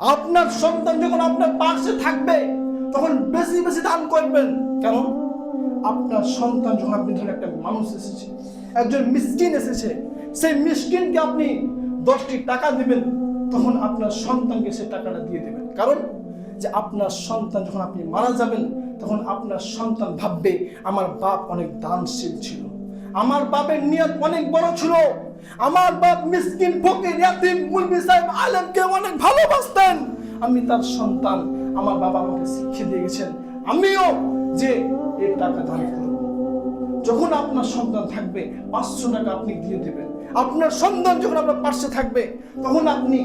আপনার সন্তান যখন আপনার পাশে থাকবে, তখন বেশি বেশি দান করবেন। কেন আপনার সন্তান যখন আপনি ধরেন একটা মানুষ এসেছে, একজন মিসকিন এসেছে, সেই মিসকিনকে আপনি দশটি টাকা দিবেন, তখন আপনার সন্তানকে সেই টাকাটা দিয়ে দেবেন। কারণ যে আপনার সন্তান যখন আপনি মারা যাবেন, তখন আপনার সন্তান ভাববে, আমার বাপ অনেক দানশীল ছিল। আমার বাপের নিয়ত অনেক বড় ছিল। আমার বাপ মিসকিন, ফকির, ইয়াতিম, মুলবি সাহেব আলেমকে অনেক ভালোবাসতেন। আমি তার সন্তান, আমার বাবা আমাকে শিক্ষা দিয়ে গেছেন। আমিও যে এই টাকা দান করব। যখন আপনার সন্তান থাকবে, পাঁচশো টাকা আপনি দিয়ে দেবেন। আপনার সন্তান যখন আপনার পাশে থাকবে, তখন আপনি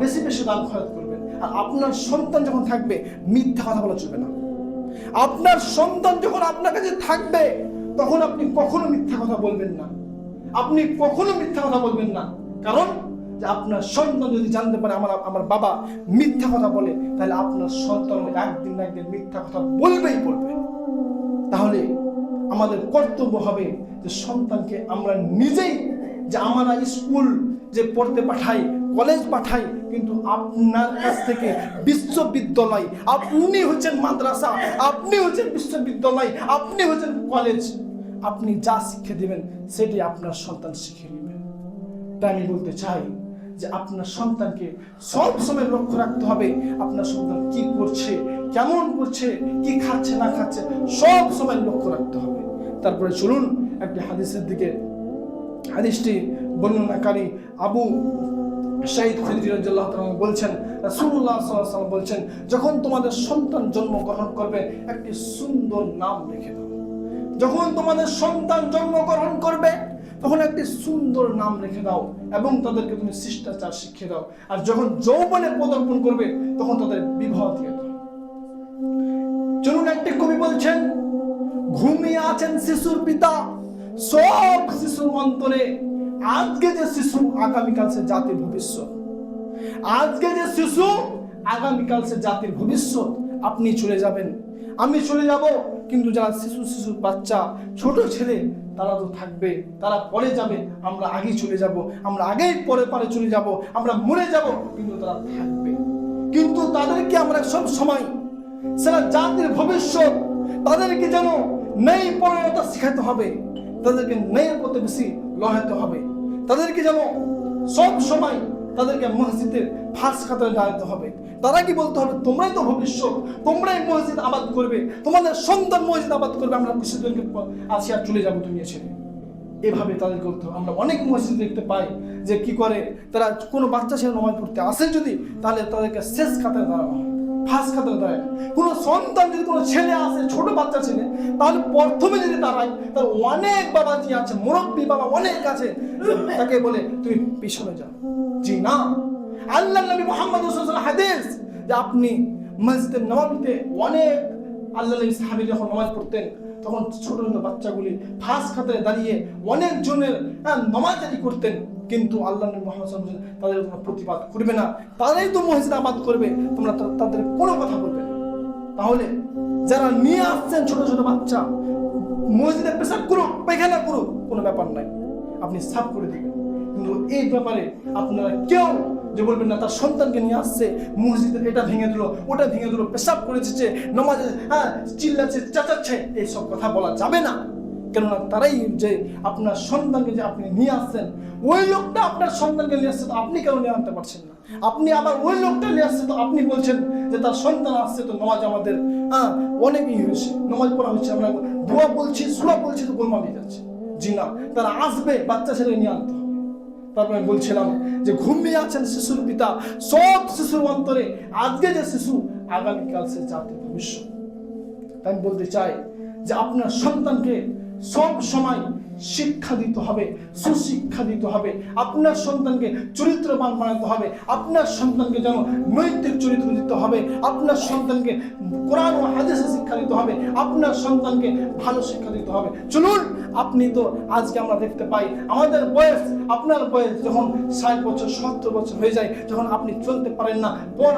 বেশি বেশি দান খরচ করবেন। আর আপনার সন্তান যখন থাকবে, মিথ্যা কথা বলা চলবে না। আপনার সন্তান যখন আপনার কাছে থাকবে, তখন আপনি কখনো মিথ্যা কথা বলবেন না। আপনি কখনো মিথ্যা কথা বলবেন না। কারণ যে আপনার সন্তান যদি জানতে পারে আমার আমার বাবা মিথ্যা কথা বলে, তাহলে আপনার সন্তান একদিন না একদিন মিথ্যা কথা বলবেই বলবে। তাহলে আমাদের কর্তব্য হবে যে সন্তানকে আমরা নিজেই যে আমরা স্কুল যে পড়তে পাঠাই, কলেজ পাঠাই, কিন্তু আপনার কাছ থেকে বিশ্ববিদ্যালয়, আপনি হচ্ছেন মাদ্রাসা, আপনি হচ্ছেন বিশ্ববিদ্যালয়, আপনি হচ্ছেন কলেজ। আপনি যা শিক্ষা দেবেন সেটি আপনার সন্তান শিখে নেবেন তাই আমি বলতে চাই যে আপনার সন্তানকে সব সময় লক্ষ্য রাখতে হবে, আপনার সন্তান কি করছে, কেমন করছে, কি খাচ্ছে, না খাচ্ছে, সব সময় লক্ষ্য রাখতে হবে। তারপরে চলুন একটি হাদিসের দিকে। হাদিসটি বর্ণনাকারী আবু শাহিদ খুদ্রি বলছেন, রাসূলুল্লাহ সাল্লাল্লাহু বলছেন, যখন তোমাদের সন্তান জন্মগ্রহণ করবে, একটি সুন্দর নাম রেখে দাও। যখন তোমাদের সন্তান জন্মগ্রহণ করবে, তখন একটি সুন্দর নাম রেখে দাও এবং তাদেরকে তুমি শিষ্টাচার শিখিয়ে দাও। আর যখন যৌবনে পদার্পণ করবে, তখন তাদের বিবাহ দিয়ে দাও। চলুন একটি কবি বলছেন, ঘুমিয়ে আছেন শিশুর পিতা, সব শিশুর অন্তরে। আজকে যে শিশু আগামীকাল সে জাতির ভবিষ্যৎ। আজকে যে শিশু আগামীকাল সে জাতির ভবিষ্যৎ। আপনি চলে যাবেন। আমি চলে যাব কিন্তু যারা শিশু শিশু, বাচ্চা, ছোট ছেলে, তারা তো থাকবে। তারা পরে যাবে, আমরা আগেই চলে যাব। আমরা আগেই পরে পরে চলে যাব, আমরা মরে যাব, কিন্তু তারা থাকবে। কিন্তু তাদেরকে আমরা সব সময় সেটা জাতির ভবিষ্যৎ তাদেরকে যেন নেই পরণতা শেখাতে হবে, তাদেরকে নেই পথে বেশি লড়াইতে হবে। তাদেরকে যেন সব সময় তাদেরকে মসজিদের ফাঁস কাতারে দাঁড়াতে হবে। তারা কি বলতে হবে? তোমরাই তো ভবিষ্যৎ। তোমরাই মসজিদ আবাদ করবে। তোমাদের সন্তান মসজিদ আবাদ করবে। আমরা কিছুদিনকে আসি আর চলে যাব তুমি ছেড়ে। এভাবে তাদের করতে আমরা অনেক মসজিদ দেখতে পাই যে কি করে তারা কোনো বাচ্চা ছেলে নমাজ পড়তে আসে যদি, তাহলে তাদেরকে শেষ খাতায় দাঁড়ানো হয়। ফার্স্ট কাতারে দাঁড়ায়। কোনো সন্তান যদি কোনো ছেলে আসে ছোট বাচ্চা ছেলে তাহলে প্রথমে যদি দাঁড়ায় তার অনেক বাবা বাবাজি আছে মুরব্বী বাবা অনেক আছে তাকে বলে তুমি পিছনে যাও। জি না। আল্লাহ নবী মোহাম্মদ হাদিস যে আপনি মসজিদের নবাবিতে অনেক আল্লাহ নবী সাহাবী যখন নামাজ পড়তেন তখন ছোট ছোট বাচ্চাগুলি ফাঁস খাতায় দাঁড়িয়ে অনেক জনের হ্যাঁ, নামাজ জারি করতেন। কিন্তু আল্লাহ নবী মোহাম্মদ তাদের কোনো প্রতিবাদ করবে না। তারাই তো মসজিদ আবাদ করবে, তোমরা তাদের কোনো কথা বলবে না। তাহলে যারা নিয়ে আসছেন ছোট ছোট বাচ্চা মসজিদে পেশাব করুক, পায়খানা করুক, কোনো ব্যাপার নাই। আপনি সাফ করে দেবেন। কিন্তু এই ব্যাপারে আপনারা কেউ যে বলবেন না, তার সন্তানকে নিয়ে আসছে, মসজিদে এটা ভেঙে দিল, ওটা ভেঙে দিল, পেশাব করে দিচ্ছে নমাজে হ্যাঁ চিল্লাচ্ছে, চেঁচাচ্ছে, এইসব কথা বলা যাবে না। কেননা তারাই যে আপনার সন্তানকে যে আপনি নিয়ে আসছেন, ওই লোকটা আপনার সন্তানকে নিয়ে আসছে তো আপনি কেন নিয়ে আনতে পারছেন না? আপনি আবার ওই লোকটা নিয়ে আসছে তো আপনি বলছেন যে তার সন্তান আসছে তো নমাজ আমাদের হ্যাঁ অনেকই হয়েছে, নমাজ পড়া হচ্ছে আমরা দোয়া বলছি, সুরা বলছি তো গোলমাল হয়ে যাচ্ছে। জি না, তারা আসবে, বাচ্চা ছেলে নিয়ে আনতে তারপরে আমি বলছিলাম যে ঘুমিয়ে আছেন শিশুর পিতা, সব শিশুর অন্তরে, আজকে যে শিশু, আগামীকাল সে জাতির ভবিষ্যৎ। আমি বলতে চাই যে আপনার সন্তানকে সব সময় শিক্ষা দিতে হবে সুশিক্ষা দিতে হবে। আপনার সন্তানকে চরিত্রবান বানাতে হবে। আপনার সন্তানকে যেন নৈতিক চরিত্র দিতে হবে। আপনার সন্তানকে কোরআন হাদিসে শিক্ষা দিতে হবে। আপনার সন্তানকে ভালো শিক্ষা দিতে হবে। চলুন, আপনি তো আজকে আমরা দেখতে পাই, আমাদের বয়স, আপনার বয়স যখন ষাট বছর, সত্তর বছর হয়ে যায়, যখন আপনি চলতে পারেন না পর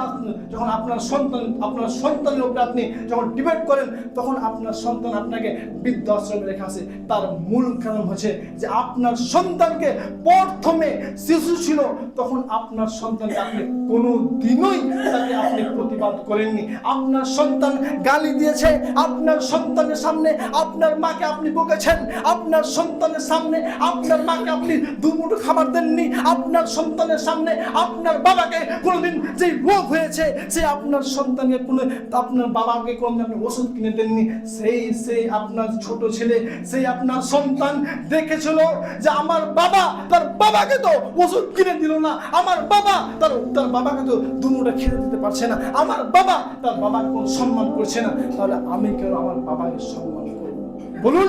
যখন আপনার সন্তান, আপনার সন্তানের উপরে আপনি যখন ডিবেট করেন, তখন আপনার সন্তান আপনাকে বৃদ্ধাশ্রমে রেখে আসে। তার মূল কারণ হচ্ছে যে আপনার সন্তানকে প্রথমে শিশু ছিল, তখন আপনার সন্তানকে আপনি কোনো দিনই তাকে আপনি প্রতিবাদ করেননি। আপনার সন্তান গালি দিয়েছে, আপনার সন্তানের সামনে আপনার মাকে আপনি বকেছেন, আপনার সন্তানের সামনে আপনার মাকে আপনি দুমুঠো খাবার দেননি, আপনার সন্তানের সামনে আপনার বাবাকে কোনোদিন যে রোগ হয়েছে, সে আপনার সন্তানকে কোনো, আপনার বাবাকে কোনোদিন আপনি ওষুধ কিনে দেননি। সেই সেই আপনার ছোট ছেলে, সেই আপনার সন্তান দেখেছিল যে আমার বাবা, তার বাবাকে তো ওষুধ কিনে দিল না। আমার বাবা, তার তার বাবাকে তো দুমুটা খেতে দিতে পারছে না। আমার বাবা, তার বাবাকে কোনো সম্মান করছে না। তাহলে আমি কেন আমার বাবাকে সম্মান বলুন,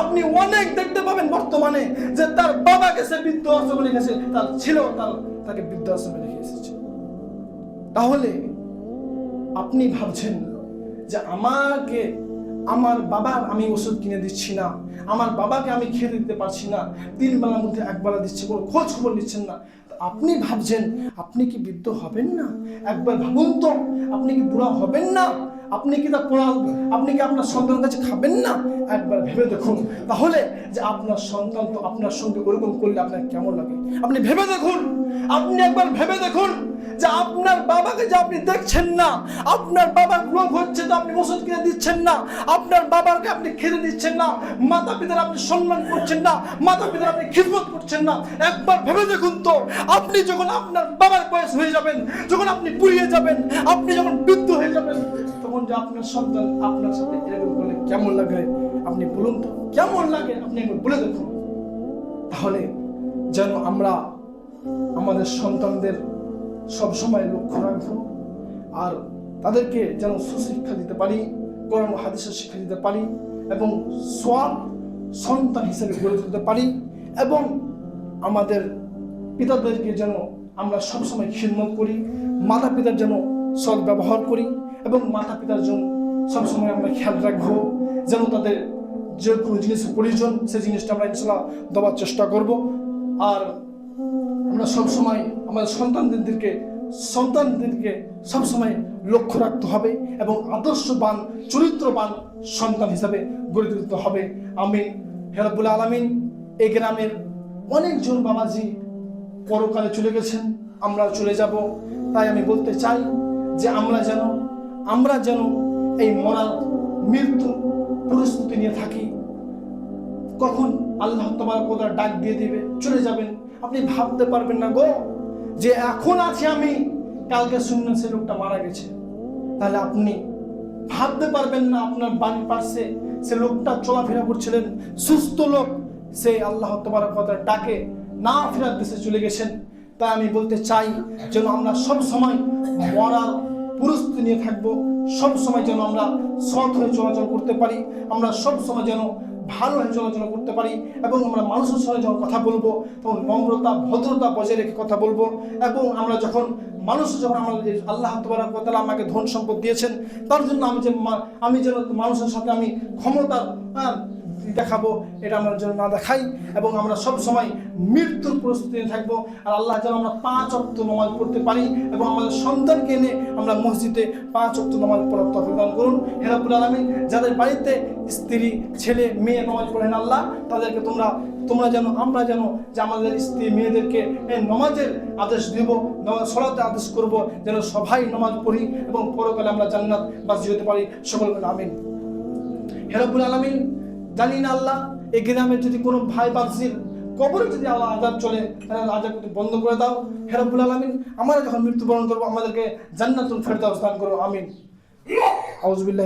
আপনি অনেক দেখতে পাবেন বর্তমানে যে তার বাবাকে সে বৃদ্ধ আশ্রমে রেখেছে তার ছিল তার, তাকে বৃদ্ধ আশ্রমে রেখে এসেছে। তাহলে আপনি ভাবছেন যে আমাকে আমার বাবার আমি ওষুধ কিনে দিচ্ছি না। আমার বাবাকে আমি খেয়ে দিতে পারছি না। তিন বেলার মধ্যে একবেলা দিচ্ছি কোনো খোঁজ খবর নিচ্ছেন না। আপনি ভাবছেন, আপনি কি বৃদ্ধ হবেন না? একবার ভাবুন তো, আপনি কি বুড়া হবেন না? আপনি কি তা পড়া আপনি কি আপনার সন্তানের কাছে খাবেন না? একবার ভেবে দেখুন। তাহলে যে আপনার সন্তান তো আপনার সঙ্গে ওরকম করলে আপনার কেমন লাগে? আপনি ভেবে দেখুন। আপনি একবার ভেবে দেখুন যে আপনার বাবাকে যে আপনি দেখছেন না, আপনার বাবার রোগ হচ্ছে তো আপনি ওষুধ কিনে দিচ্ছেন না, আপনার বাবাকে আপনি খেতে দিচ্ছেন না মাতা পিতার আপনি সম্মান করছেন না মাতা পিতার আপনি খিদমত করছেন না, একবার ভেবে দেখুন তো। আপনি যখন আপনার বাবার বয়স হয়ে যাবেন, যখন আপনি পুড়িয়ে যাবেন, আপনি যখন বৃদ্ধ হয়ে যাবেন তখন যে আপনার সন্তান আপনার সাথে এরকম করলে কেমন লাগে? আপনি বলুন তো, কেমন লাগে? আপনি একবার বলে দেখুন। তাহলে যেন আমরা আমাদের সন্তানদের সব সময় লক্ষ্য রাখব আর তাদেরকে যেন সুশিক্ষা দিতে পারি, কোরআন হাদিসের শিক্ষা দিতে পারি এবং সোয়াব সন্তান হিসেবে গড়ে তুলতে পারি এবং আমাদের পিতাদেরকে যেন আমরা সবসময় খিদমত করি মাতা পিতার যেন সৎ ব্যবহার করি। এবং মাতা পিতার জন্য সবসময় আমরা খেয়াল রাখব যেন তাদের যে কোনো জিনিসের প্রয়োজন, সেই জিনিসটা আমরা ইনশাল্লাহ দেওয়ার চেষ্টা করব। আর আমরা সবসময় আমাদের সন্তানদেরকে সন্তানদেরকে সবসময় লক্ষ্য রাখতে হবে এবং আদর্শবান, চরিত্রবান সন্তান হিসাবে গড়ে তুলতে হবে। আমি হেরাবুল আলমিন, এই গ্রামের অনেকজন বাবাজি পরকালে চলে গেছেন, আমরা চলে যাব। তাই আমি বলতে চাই যে আমরা যেন আমরা যেন এই মরার মৃত্যু প্রস্তুতি নিয়ে থাকি। কখন আল্লাহ তোমার কোথাও ডাক দিয়ে দিবে, চলে যাবেন। আপনি ভাবতে পারবেন না গো, যে এখন আছি আমি, কালকে শুনলেন সে লোকটা মারা গেছে। তাহলে আপনি ভাবতে পারবেন না আপনার বাড়ির পাশে সে লোকটা চলাফেরা করছিলেন, সুস্থ লোক, সে আল্লাহ তোমার কথা ডাকে, না ফেরার দেশে চলে গেছেন। তাই আমি বলতে চাই যেন আমরা সব সময় মরার প্রস্তুতি নিয়ে থাকব। সব সময় যেন আমরা সৎ হয়ে চলাচল করতে পারি আমরা সব সময় যেন ভালো হয়ে চলাচল করতে পারি এবং আমরা মানুষের সঙ্গে যখন কথা বলব তখন নম্রতা ভদ্রতা বজায় রেখে কথা বলব এবং আমরা যখন মানুষ যখন আমাদের আল্লাহ তালা আমাকে ধন সম্পদ দিয়েছেন তার জন্য আমি যে আমি যেন মানুষের সাথে আমি ক্ষমতা হ্যাঁ, দেখাবো, এটা আমরা যেন না দেখাই, এবং আমরা সব সময় মৃত্যুর প্রস্তুতি থাকব, আর আল্লাহ যেন আমরা পাঁচ অক্ত নমাজ পড়তে পারি, এবং আমাদের সন্তানকে এনে আমরা মসজিদে পাঁচ অক্ত নমাজ পড়ার তফিক দান করুন। হেরাপুল আলমী যাদের বাড়িতে স্ত্রী, ছেলে, মেয়ে নমাজ পড়েন আল্লাহ, তাদেরকে তোমরা তোমরা যেন, আমরা যেন, যে আমাদের স্ত্রী, মেয়েদেরকে এই নমাজের আদেশ দেব, নমাজ সলাতে আদেশ করব, যেন সবাই নমাজ পড়ি, এবং পরকালে আমরা জান্নাত বাসি হতে পারি। সকলকে আমিন। হেরাবুল আলমিন জানি না আল্লাহ, এই গ্রামে যদি কোনো ভাই বাসির কবরে যদি আল্লাহ আজাদ চলে আজাদ বন্ধ করে দাও। হেরাবুল আলমিন, আমরা যখন মৃত্যুবরণ করব, আমাদেরকে জান্নাতুল ফেরদাউস দান করো আমিন। আউজবিল্লাহ